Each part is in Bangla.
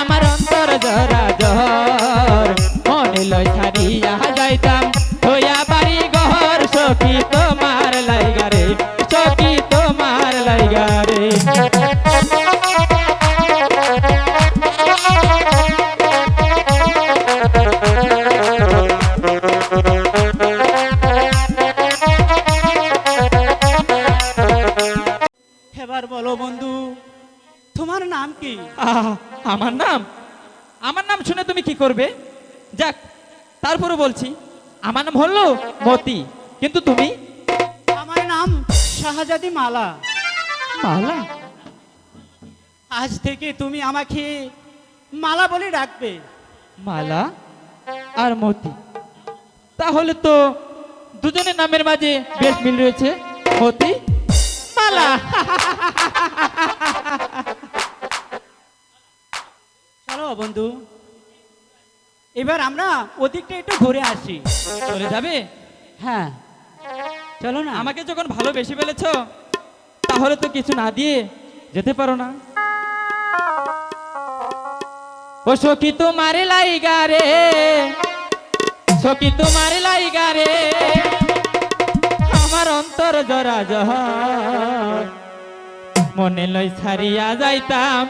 আমার অন্তর জরা জহর। মনে লই ছাড়িয়া কি? আমার নাম? আমার নাম শুনে তুমি কি করবে? যাক তারপরে বলছি আমার নাম হলো মতি কিন্তু তুমি? আমার নাম শাহজাদি মালা। মালা? আজ থেকে তুমি আমাকে মালা বলে ডাকবে। মালা আর মতি। তাহলে তো দুজনের নামের মাঝে বেশ মিল রয়েছে। মতি? মালা। চলো বন্ধু। এবার আমরা ওদিকটা একটু ঘুরে আসি। চলে যাবে? হ্যাঁ। চলো না। আমাকে যখন ভালোবেসে ফেলেছ তাহলে তো কিছু না দিয়ে যেতে পারো না। ও সখী তোমার লাইগা রে সখী তোমার লাইগা রে আমার অন্তর জরা জহর। মনে লই ছাড়িয়া যাইতাম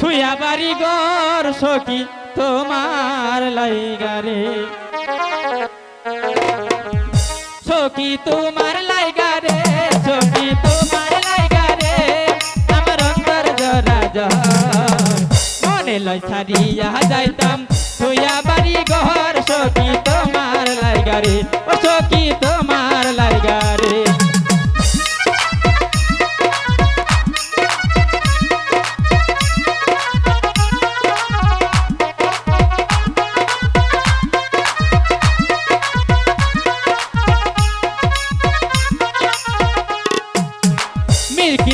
ছুইয়া বাড়ি গর সখী তোমার লাইগা রে। সখী তোমার লাইগা রে, সখী তোমার লাইগা রে। আমার অন্তর জরা মনে লয় ছাড়িয়া যাইতাম। তুইয়া বাড়ি ঘর সখী তোমার লাইগা রে, ও সখী তোমার লাইগা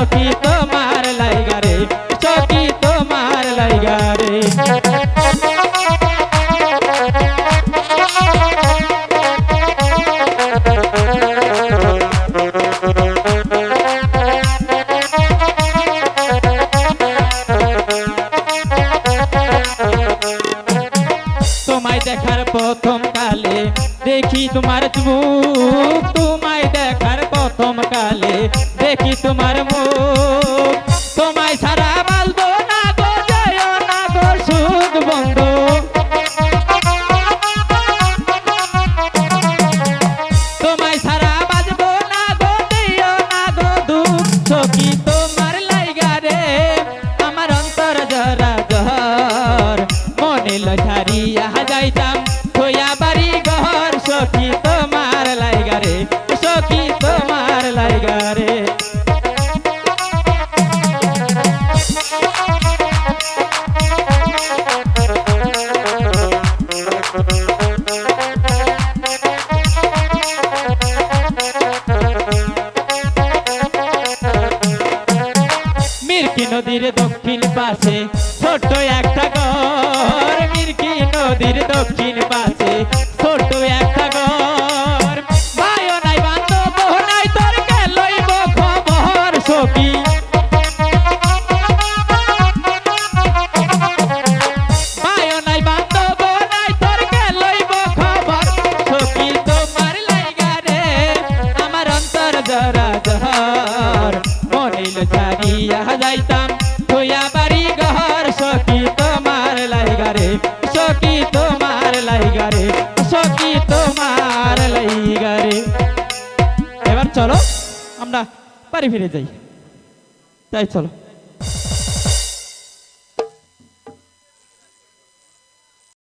সখী তোমার লাইগা রে সখী তোমার লাইগা রে। তোমায় দেখার প্রথম কালে, দেখি তোমার মুখ তোমায় দেখার প্রথম কালে দেখি তোমার মুখ। মির্কি নদীর আমরা বাড়ি ফিরে যাই। তাই চলো।